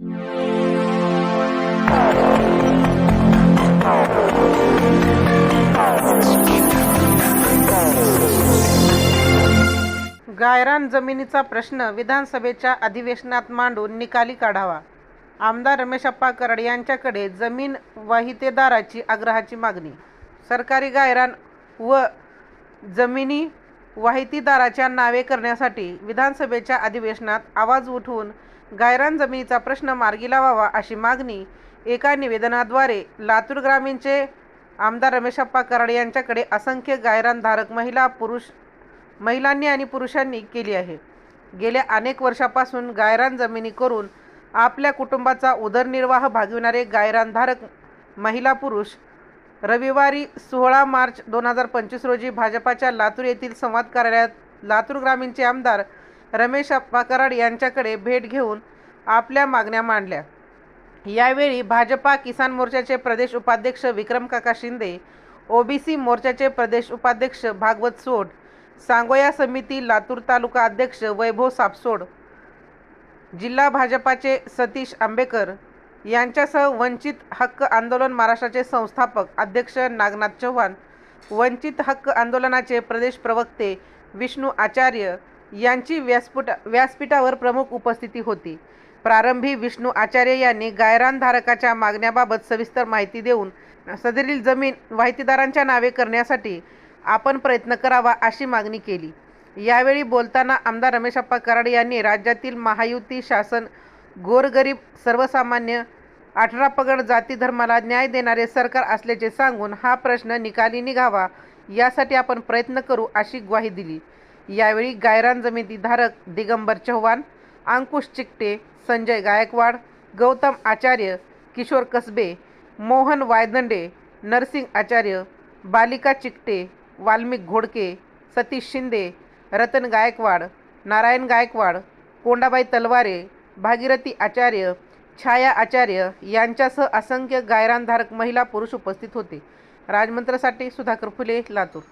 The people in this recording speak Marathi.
गायरान जमिनीचा प्रश्न विधानसभेच्या अधिवेशनात मांडून निकाली काढावा. आमदार रमेशप्पा कराड यांच्याकडे जमीन वाहितेदाराची आग्रहाची मागणी. सरकारी गायरान व जमिनी वाहितीदाराच्या नावे करण्यासाठी विधानसभेच्या अधिवेशनात आवाज उठवून गायरान जमिनीचा प्रश्न मार्गी लावावा अशी मागणी एका निवेदनाद्वारे लातूर ग्रामीणचे आमदार रमेशप्पा कराड यांच्याकडे असंख्य गायरानधारक महिला पुरुष महिलांनी आणि पुरुषांनी केली आहे. गेल्या अनेक वर्षापासून गायरान जमिनी करून आपल्या कुटुंबाचा उदरनिर्वाह भागविणारे गायरानधारक महिला पुरुष रविवारी सोळा मार्च दोन हजार पंचवीस रोजी भाजपाच्या लातूर येथील संवाद कार्यालयात लातूर ग्रामीणचे आमदार रमेश अप्पा कराड यांच्याकडे भेट घेऊन आपल्या मागण्या मांडल्या. यावेळी भाजपा किसान मोर्चाचे प्रदेश उपाध्यक्ष विक्रम काका शिंदे ओबीसी मोर्चाचे प्रदेश उपाध्यक्ष भागवत सोड सांगोया समिती लातूर तालुका अध्यक्ष वैभव सापसोड जिल्हा भाजपाचे सतीश आंबेकर यांच्यासह वंचित हक्क आंदोलन महाराष्ट्राचे संस्थापक अध्यक्ष नागनाथ चव्हाण वंचित हक्क आंदोलनाचे प्रदेश प्रवक्ते विष्णू आचार्य यांची व्यासपीठ व्यासपीठावर प्रमुख उपस्थिती होती. प्रारंभी विष्णू आचार्य यांनी गायरानधारकाच्या मागण्याबाबत सविस्तर माहिती देऊन सदरील जमीन वाहितीदारांच्या नावे करण्यासाठी आपण प्रयत्न करावा अशी मागणी केली. यावेळी बोलताना आमदार रमेशप्पा कराड यांनी राज्यातील महायुती शासन गोरगरीब सर्वसामान्य अठरा पगड जाती धर्माला न्याय देणारे सरकार असल्याचे सांगून हा प्रश्न निकाली निघावा यासाठी आपण प्रयत्न करू अशी ग्वाही दिली. यावेळी गायरान जमिनीधारक दिगंबर चव्हाण अंकुश चिकटे संजय गायकवाड गौतम आचार्य किशोर कसबे मोहन वायदंडे नरसिंग आचार्य बालिका चिकटे वाल्मिक घोडके सतीश शिंदे रतन गायकवाड नारायण गायकवाड कोंडाबाई तलवारे भागीरथी आचार्य छाया आचार्य यांच्यासह असंख्य गायरानधारक महिला पुरुष उपस्थित होते. राजमंत्रसाठी सुधाकर फुले लातूर.